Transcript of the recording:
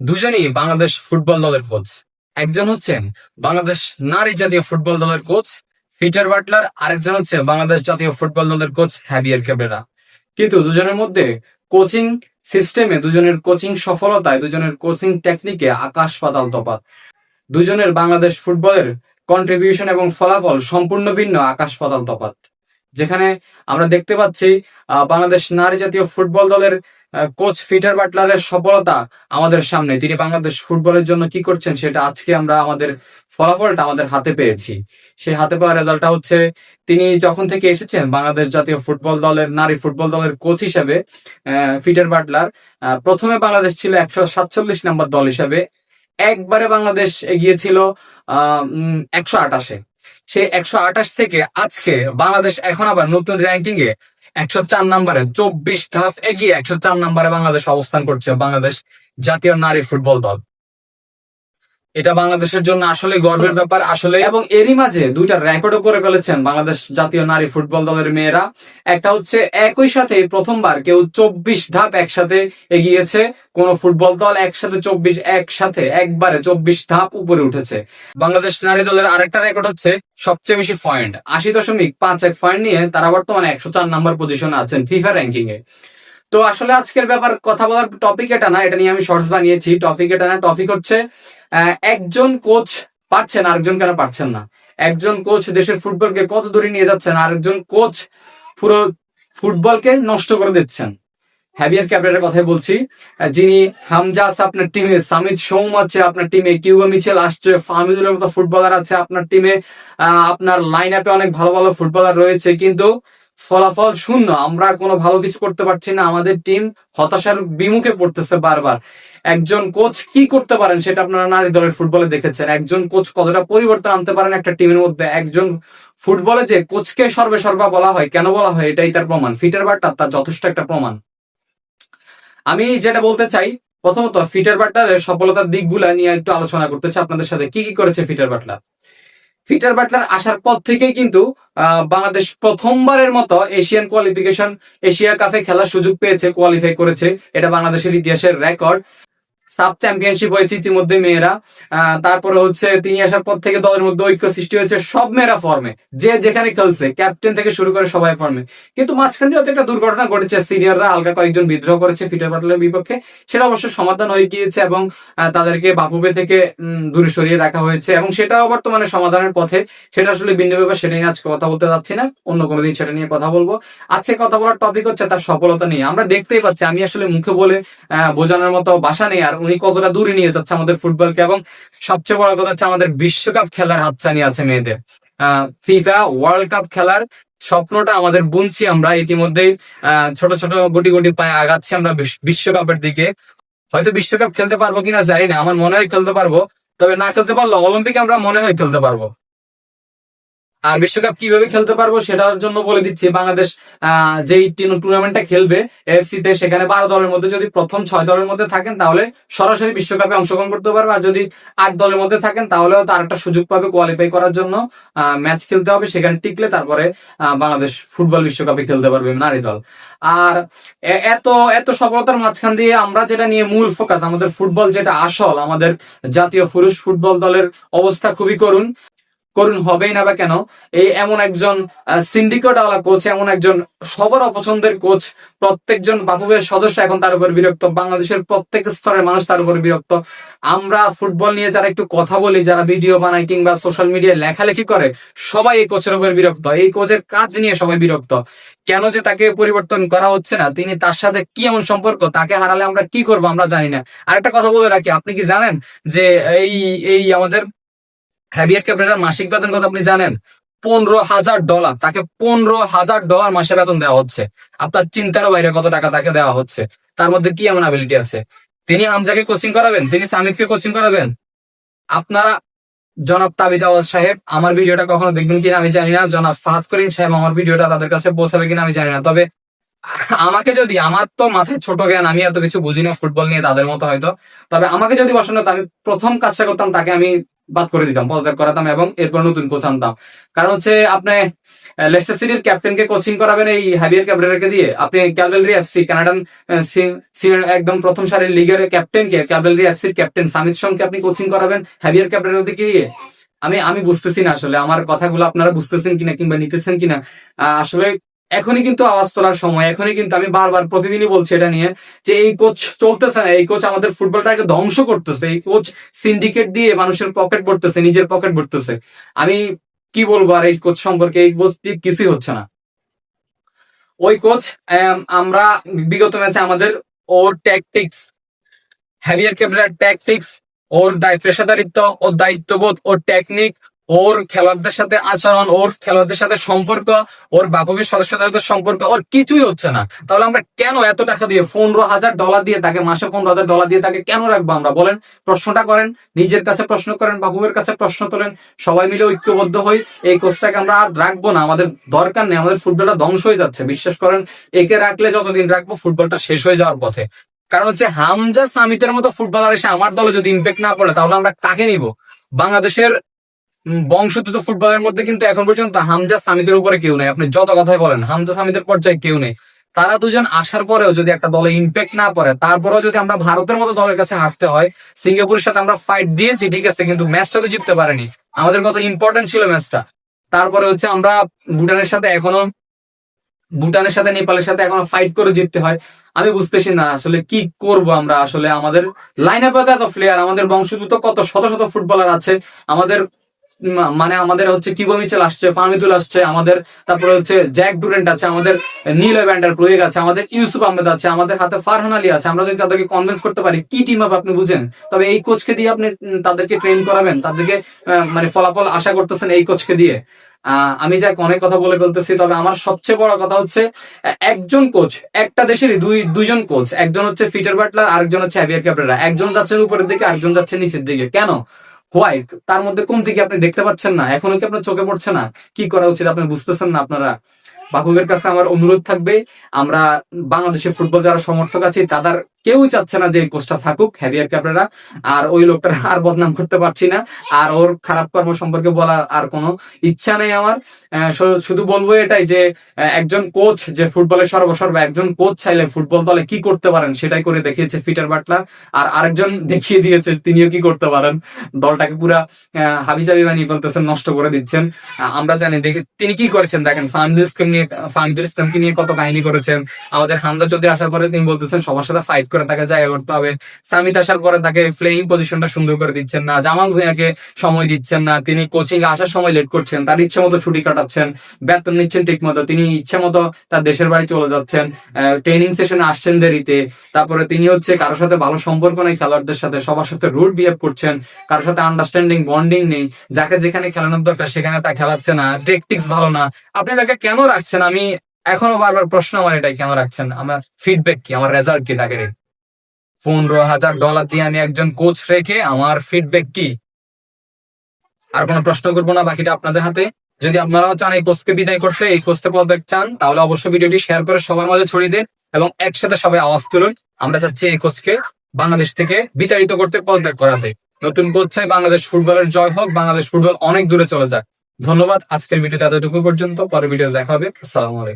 দুজনই বাংলাদেশ ফুটবল দলের কোচ একজন হচ্ছেন বাংলাদেশ নারী জাতীয় ফুটবল দলের কোচ ফিটার বাটলার। আরেকজন হচ্ছে বাংলাদেশ জাতীয় ফুটবল দলের কোচ হ্যাবিয়ার ক্যাবরেরা। কিন্তু দুজনের মধ্যে কোচিং সিস্টেমে দুজনের কোচিং সফলতায়, দুজনের কোচিং টেকনিকে আকাশ পাতাল তফাৎ। দুজনের বাংলাদেশ ফুটবলের কন্ট্রিবিউশন এবং ফলাফল সম্পূর্ণ ভিন্ন, আকাশ পাতাল তফাৎ। যেখানে আমরা দেখতে পাচ্ছি বাংলাদেশ নারী জাতীয় ফুটবল দলের কোচ ফিটার বাটলারের সফলতা আমাদের সামনে। তিনি বাংলাদেশ ফুটবলের জন্য কি করছেন সেটা আজকে আমরা আমাদের ফলাফলটা আমাদের হাতে পেয়েছি। সেই হাতে পাওয়া রেজাল্টটা হচ্ছে, তিনি যখন থেকে এসেছেন বাংলাদেশ জাতীয় ফুটবল দলের, নারী ফুটবল দলের কোচ হিসেবে ফিটার বাটলার প্রথমে বাংলাদেশ ছিল একশো সাতচল্লিশ নাম্বার দল হিসেবে, একবারে বাংলাদেশ এগিয়ে ছিল একশো আটাশে সেই একশো আটাশ থেকে আজকে বাংলাদেশ এখন আবার নতুন র্যাঙ্কিং এ একশো চার নম্বরে চব্বিশ ধাপ এগিয়ে একশো চার নম্বরে বাংলাদেশ অবস্থান করছে বাংলাদেশ জাতীয় নারী ফুটবল দল। এটা বাংলাদেশের জন্য আসলে গর্বের ব্যাপার আসলে এবং এরই মাঝে দুইটা রেকর্ডও করে ফেলেছেন বাংলাদেশ জাতীয় নারী ফুটবল দলের মেয়েরা। একটা হচ্ছে একই সাথে প্রথমবার কেউ চব্বিশ ধাপ একসাথে এগিয়েছে, কোন ফুটবল দল একসাথে চব্বিশ একসাথে একবারে চব্বিশ ধাপ উপরে উঠেছে। বাংলাদেশ নারী দলের আরেকটা রেকর্ড হচ্ছে সবচেয়ে বেশি পয়েন্ট, আশি দশমিক পাঁচ এক পয়েন্ট নিয়ে তারা বর্তমানে একশো চার নাম্বার পজিশনে আছেন ফিফা র্যাঙ্কিং এ তো আসলে আজকের ব্যাপার কথা বলার টপিক এটা না, এটা নিয়ে আমি শর্টস বানিয়েছি। টপিক এটা না টপিক হচ্ছে একজন কোচ পারছেন, আরেকজন কেন পারছেন না? একজন কোচ দেশের ফুটবলকে কত দূরে নিয়ে যাচ্ছেন, আরেকজন কোচ পুরো ফুটবলকে নষ্ট করে দিচ্ছেন? হ্যাভিয়ার ক্যাবরের কথাই বলছি যিনি হামজা আছে আপনার টিমে সামিদ সৌম আছে আপনার টিমে কিউবা মিচেল আসছে, ফাহমিদুলের মতো ফুটবলার আছে আপনার টিমে আপনার লাইন আপে অনেক ভালো ভালো ফুটবলার রয়েছে, কিন্তু ফলাফল শূন্য। আমরা কোনো ভালো কিছু করতে পারছি না। আমাদের টিম হতাশার বিমুখে পড়তেছে বারবার। একজন কোচ কি করতে পারেন সেটা আপনারা নারী দলের ফুটবলে দেখেছেন। একজন কোচ কতটা পরিবর্তন আনতে পারেন একটা টিমের মধ্যে? একজন ফুটবলে যে কোচকে সর্বে সর্বা বলা হয়, কেন বলা হয়, এটাই তার প্রমাণ। ফিটার বার্তা তার যথেষ্ট একটা প্রমাণ। আমি যেটা বলতে চাই, প্রথমত ফিটার বাটলারের সফলতার দিকগুলা নিয়ে একটু আলোচনা করতে চাই। আপনাদের সাথে কি কি করেছে ফিটার বাটলার ফিটার বাটলার আসার পর থেকেই কিন্তু বাংলাদেশ প্রথমবারের মতো এশিয়ান কোয়ালিফিকেশন এশিয়া কাপে খেলার সুযোগ পেয়েছে কোয়ালিফাই করেছে। এটা বাংলাদেশের ইতিহাসের রেকর্ড সাব চ্যাম্পিয়নশিপ হয়েছে ইতিমধ্যে মেয়েরা। তারপরে হচ্ছে তিনি আসার পর থেকে দলের মধ্যে ঐক্য সৃষ্টি হয়েছে সব মেয়েরা ফর্মে যে যেখানে খেলছে ক্যাপ্টেন থেকে শুরু করে সবাই ফর্মে কিন্তু মাঝখান দিয়ে একটা দুর্ঘটনা ঘটেছে সিনিয়ররা আলগা কয়েকজন বিদ্রোহ করেছে ফিটার বাটলারের বিপক্ষে। সেটা অবশ্য সমাধান হয়ে গিয়েছে এবং তাদেরকে বাফুবে থেকে দূরে সরিয়ে রাখা হয়েছে এবং সেটাও বর্তমানে সমাধানের পথে। সেটা আসলে ভিন্ন ব্যাপার সেটা নিয়ে আজকে কথা বলতে যাচ্ছি না, অন্য কোনো দিন সেটা নিয়ে কথা বলব। আজকে কথা বলার টপিক হচ্ছে তার সফলতা নিয়ে। আমরা দেখতেই পাচ্ছি, আমি আসলে মুখে বলে বোঝানোর মতো বাসা নেই। আর উনি কতটা দূরে নিয়ে যাচ্ছে আমাদের ফুটবলকে এবং সবচেয়ে বড় কথা হচ্ছে আমাদের বিশ্বকাপ খেলার হাতছানি আছে মেয়েদের। ফিফা ওয়ার্ল্ড কাপ খেলার স্বপ্নটা আমাদের বুনছি আমরা। ইতিমধ্যেই ছোট ছোট গুটি গুটি পায়ে আগাচ্ছি আমরা বিশ্ব- বিশ্বকাপের দিকে। হয়তো বিশ্বকাপ খেলতে পারব কিনা জানি না, আমার মনে হয় খেলতে পারব। তবে না খেলতে পারলে অলিম্পিকে আমরা মনে হয় খেলতে পারব। আর বিশ্বকাপ কীভাবে খেলতে পারব সেটার জন্য বলে দিচ্ছি, বাংলাদেশ যেই টুর্নামেন্টটা খেলবে এফসি তে সেখানে বারো দলের মধ্যে যদি প্রথম ছয় দলের মধ্যে থাকেন, তাহলে সরাসরি বিশ্বকাপে অংশগ্রহণ করতে পারবে। আর যদি আট দলের মধ্যে থাকেন, তাহলেও তার একটা সুযোগ পাবে কোয়ালিফাই করার জন্য। ম্যাচ খেলতে হবে, সেখানে টিকলে তারপরে বাংলাদেশ ফুটবল বিশ্বকাপে খেলতে পারবে নারী দল। আর এত এত সফলতার মাঝখান দিয়ে আমরা যেটা নিয়ে মূল ফোকাস আমাদের ফুটবল যেটা আসল, আমাদের জাতীয় পুরুষ ফুটবল দলের অবস্থা খুবই করুণ। করুণ হবেই না বা কেন? এই এমন একজন সিন্ডিকেটওয়ালা কোচ এমন একজন সবার অপছন্দের কোচ প্রত্যেকজন বাবুবের সদস্য এখন তার উপর বিরক্ত, বাংলাদেশের প্রত্যেক স্তরের মানুষ তার উপর বিরক্ত। আমরা ফুটবল নিয়ে যারা একটু কথা বলি, যারা ভিডিও বানায় কিংবা সোশ্যাল মিডিয়ায় লেখালেখি করে, সবাই এই কোচের উপর বিরক্ত, এই কোচের কাজ নিয়ে সবাই বিরক্ত। কেন যে তাকে পরিবর্তন করা হচ্ছে না, তিনি তার সাথে কি এমন সম্পর্ক, তাকে হারালে আমরা কি করব আমরা জানি না। আরেকটা কথা বলে রাখি, আপনি কি জানেন যে এই এই আমাদের হ্যাভিয়ার ক্যাপ্রেটার মাসিক বেতন কত আপনি জানেন? পনেরো হাজার ডলার। তাকে পনেরো হাজার ডলার মাসে বেতন দেওয়া হচ্ছে। আপনার চিন্তারও বাইরে কত টাকা তাকে দেওয়া হচ্ছে। তার মধ্যে কি এমন অ্যাবিলিটি আছে? তিনি হামজাকে কোচিং করাবেন? তিনি সামিদকে কোচিং করাবেন? আপনারা জনাব তাবিদ আওয়াজ সাহেব, আমার ভিডিওটা কখনো দেখবেন কিনা আমি জানি না। জনাব ফাহাদ করিম সাহেব আমার ভিডিওটা তাদের কাছে পৌঁছাবে কিনা আমি জানি না। তবে আমাকে যদি, আমার তো মাথায় ছোট জ্ঞান, আমি এত কিছু বুঝি না ফুটবল নিয়ে তাদের মতো হয়তো। তবে আমাকে যদি বসানো আমি প্রথম কাজটা করতাম, তাকে আমি বাদ করে দিতাম পদত্যাগ করাতাম এবং এরপর নতুন কোচ আনতাম। কারণ হচ্ছে আপনি লেস্টার সিটির ক্যাপ্টেনকে কোচিং করাবেন এই হ্যাভিয়ার ক্যাবরেরাকে দিয়ে, আপনি ক্যালভেলরি এফসি কানাডান একদম প্রথম সারির লিগের ক্যাপ্টেন ক্যাপ্টেনকে ক্যালভেলরি এফসির ক্যাপ্টেন সামিত সোমকে আপনি কোচিং করাবেন হ্যাভিয়ার ক্যাবরেরাকে দিয়ে আমি আমি বুঝতেছি না আসলে, আমার কথাগুলো আপনারা বুঝতেছেন কিনা কিংবা নিতেছেন কিনা। আসলে এখনই কিন্তু আওয়াজ তোলার সময়, এখনই কিন্তু আমি বারবার প্রতিদিনই বলছি এটা নিয়ে যে এই কোচ চলতেছে না, এই কোচ আমাদের ফুটবলটাকে ধ্বংস করতেছে, এই কোচ সিন্ডিকেট দিয়ে মানুষের পকেট ভরতেছে, নিজের পকেট ভরতেছে। আমি কি বলব আর এই কোচ সম্পর্কে, এই কোচ দিয়ে কিছুই হচ্ছে না। ওই কোচ আমরা বিগত ম্যাচে আমাদের ওর ট্যাকটিক্স হ্যাভিয়ার ক্যাবরার ট্যাকটিক্স ওর দায় পেশাদারিত্ব, ওর দায়িত্ববোধ, ওর টেকনিক ওর খেলোয়াড়দের সাথে আচরণ, ওর খেলোয়াড়দের সাথে সম্পর্ক, ওর বাপবের সদস্যদের সাথে সম্পর্ক, ওর কিছুই হচ্ছে না। তাহলে আমরা কেন এত টাকা দিয়ে পনেরো হাজার ডলার দিয়ে তাকে, মাসে পনেরো হাজার ডলার দিয়ে তাকে কেন রাখব আমরা? বলেন, প্রশ্নটা করেন, নিজের কাছে প্রশ্ন করেন, বাবুবের কাছে প্রশ্ন তোলেন, সবাই মিলে ঐক্যবদ্ধ হই, এই কোচটাকে আমরা আর রাখব না, আমাদের দরকার নেই, আমাদের ফুটবলটা ধ্বংস হয়ে যাচ্ছে। বিশ্বাস করেন, একে রাখলে যতদিন রাখব, ফুটবলটা শেষ হয়ে যাওয়ার পথে। কারণ হচ্ছে হামজা সামিতের মতো ফুটবলার এসে আমার দলে যদি ইম্প্যাক্ট না পড়ে, তাহলে আমরা কাকে নিব? বাংলাদেশের বংশোদ্ভূত ফুটবলের মধ্যে কিন্তু এখন পর্যন্ত হামজা সামিদের উপরে কেউ নেই। আপনি যত কথাই বলেন, হামজা সামিদের পর্যায়ে কেউ নেই। তারা দুজন আসার পরেও যদি একটা দলে ইম্প্যাক্ট না পড়ে, তারপরেও যদি আমরা ভারতের মতো দলের কাছে হারতে হয়, সিঙ্গাপুরের সাথে আমরা ফাইট দিয়েছি, ঠিক আছে, কিন্তু ম্যাচটা তো জিততে পারেনি। আমাদের কত ইম্পর্টেন্ট ছিল ম্যাচটা তারপরে হচ্ছে আমরা ভুটানের সাথে এখনও, ভুটানের সাথে, নেপালের সাথে এখনও ফাইট করে জিততে হয়। আমি বুঝতেছি না আসলে কি করব আমরা আসলে। আমাদের লাইন আপে এত প্লেয়ার আমাদের বংশোদ্ভূত কত শত শত ফুটবলার আছে। আমাদের মানে আমাদের হচ্ছে কিগো মিচেল আসছে ফাহমিদুল আসছে, আমাদের তারপরে হচ্ছে জ্যাক ডুরেন্ট আছে, আমাদের নীল ভ্যান্ডার প্রয়োগ আছে, আমাদের ইউসুফ আহমেদ আছে, আমাদের হাতে ফারহান আলী আছে, আমরা যদি তাদেরকে কনভিন্স করতে পারি, কি টিম আপ আপনি বুঝেন? তবে এই কোচকে দিয়ে আপনি তাদেরকে ট্রেন করাবেন, তাদেরকে মানে ফলাফল আশা করতেছেন এই কোচকে দিয়ে। আমি যাক অনেক কথা বলে ফেলতেছি, তবে আমার সবচেয়ে বড় কথা হচ্ছে একজন কোচ একটা দেশেরই দুই, দুইজন কোচ একজন হচ্ছে ফিটার বাটলার, আরেকজন হচ্ছে হ্যাভিয়ার ক্যাপ্রেরা একজন যাচ্ছেন উপরের দিকে, আরেকজন যাচ্ছে নিচের দিকে। কেন? হোয়াই তার মধ্যে কোন থেকে আপনি দেখতে পাচ্ছেন না? এখনও কি আপনার চোখে পড়ছে না? কি করা উচিত? আপনি বুঝতেছেন না আপনারা? বাবুবের কাছে আমার অনুরোধ থাকবে, আমরা বাংলাদেশের ফুটবল যারা সমর্থক আছে, তাদের কেউই চাচ্ছে না যে এই কোচটা থাকুক হ্যাভিয়ার ক্যাপ্রেরা আর ওই লোকটার আর বদনাম করতে পারছি না। আর ওর খারাপ কর্ম সম্পর্কে বলার আর কোনো ইচ্ছা নেই আমার। শুধু বলব এটাই যে একজন কোচ যে ফুটবলের সর্বসর্ব, একজন কোচ চাইলে ফুটবল দলে কি করতে পারেন সেটাই করে দেখিয়েছে ফিটার বাটলার আর আরেকজন দেখিয়ে দিয়েছে, তিনিও কি করতে পারেন? দলটাকে পুরা হাবিজাবি বানিয়ে ফেলতেছেন, নষ্ট করে দিচ্ছেন। আমরা জানি, দেখি, তিনি কি করেছেন দেখেন ফাহমিদুল ইসলাম নিয়ে ফাহমিদুল ইসলামকে নিয়ে কত কাহিনী করেছেন। আমাদের হামজা চৌধুরী আসার পরে তিনি বলতেছেন, সবার সাথে ফাইট করে তাকে জায়গা করতে হবে। সামিত আসার পরে তাকে প্লেইং পজিশনটা সুন্দর করে দিচ্ছেন না। জামাল ভুঁইয়াকে সময় দিচ্ছেন না। তিনি কোচিং আসার সময় লেট করছেন। তার ইচ্ছে মতো ছুটি কাটাচ্ছেন। বেতন নিচ্ছেন ঠিক মতো। তিনি ইচ্ছে মতো তার দেশের বাড়ি চলে যাচ্ছেন। ট্রেনিং সেশনে আসছেন দেরিতে। তারপরে তিনি হচ্ছে কারোর সাথে ভালো সম্পর্ক নেই খেলোয়াড়দের সাথে। সবার সাথে রুট বিহেভ করছেন। কারোর সাথে আন্ডারস্ট্যান্ডিং বন্ডিং নেই। যাকে যেখানে খেলানোর দরকার সেখানে তা খেলাচ্ছে না। টেকটিক্স ভালো না। আপনি তাকে কেন রাখছেন? আমি এখনও বারবার প্রশ্ন আমার এটাই। কেন রাখছেন? আমার ফিডব্যাক কি? আমার রেজাল্ট কি তাকে? পনেরো হাজার ডলার দিয়ে আমি একজন কোচ রেখে আমার ফিডব্যাক কি? আর কোনো প্রশ্ন করব না, বাকিটা আপনাদের হাতে। যদি আপনারাও চান এই কোচকে বিদায় করতে, এই কোচতে পদক চান, তাহলে অবশ্যই ভিডিওটি শেয়ার করে সবার মাঝে ছড়িয়ে দিন এবং একসাথে সবাই আওয়াজ তুলুন। আমরা চাচ্ছি এই কোচকে বাংলাদেশ থেকে বিতাড়িত করতে পদত্যাগ করাতে। নতুন কোচ চাই, বাংলাদেশ ফুটবলের জয় হোক, বাংলাদেশ ফুটবল অনেক দূরে চলে যাক। ধন্যবাদ, আজকের ভিডিওতে এতটুকু পর্যন্ত। পরের ভিডিও দেখা হবে। আসসালামু আলাইকুম।